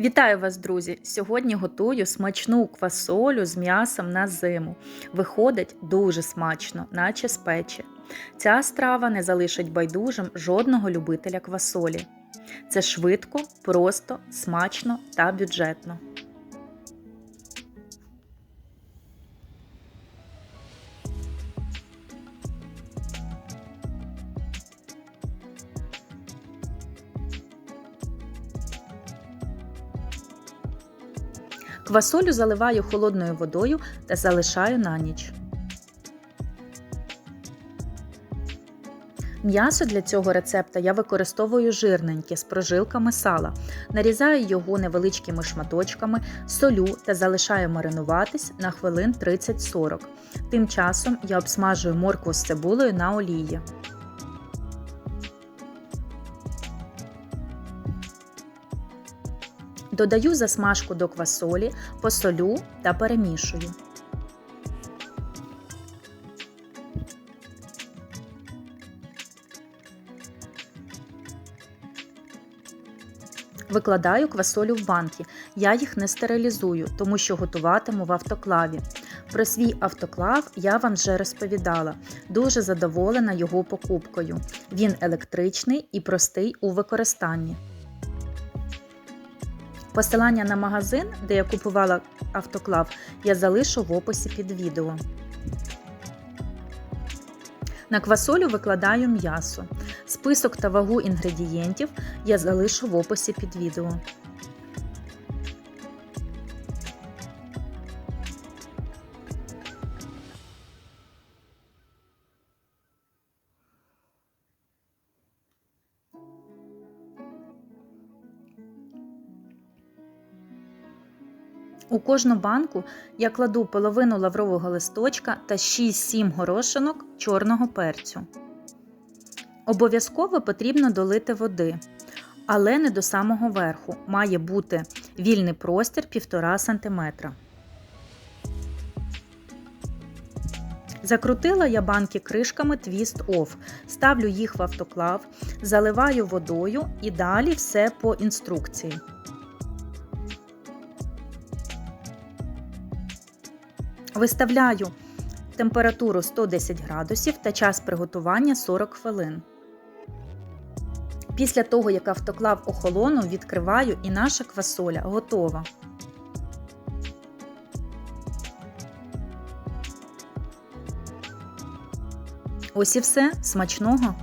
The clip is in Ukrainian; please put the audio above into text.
Вітаю вас, друзі! Сьогодні готую смачну квасолю з м'ясом на зиму. Виходить дуже смачно, наче з печі. Ця страва не залишить байдужим жодного любителя квасолі. Це швидко, просто, смачно та бюджетно. Квасолю заливаю холодною водою та залишаю на ніч. М'ясо для цього рецепта я використовую жирненьке з прожилками сала. Нарізаю його невеличкими шматочками, солю та залишаю маринуватись на хвилин 30-40. Тим часом я обсмажую моркву з цибулею на олії. Додаю засмажку до квасолі, посолю та перемішую. Викладаю квасолю в банки. Я їх не стерилізую, тому що готуватиму в автоклаві. Про свій автоклав я вам вже розповідала. Дуже задоволена його покупкою. Він електричний і простий у використанні. Посилання на магазин, де я купувала автоклав, я залишу в описі під відео. На квасолю викладаю м'ясо. Список та вагу інгредієнтів я залишу в описі під відео. У кожну банку я кладу половину лаврового листочка та 6-7 горошинок чорного перцю. Обов'язково потрібно долити води, але не до самого верху. Має бути вільний простір 1,5 см. Закрутила я банки кришками Twist Off, ставлю їх в автоклав, заливаю водою і далі все по інструкції. Виставляю температуру 110 градусів та час приготування 40 хвилин. Після того, як автоклав охолонув, відкриваю і наша квасоля готова. Ось і все. Смачного!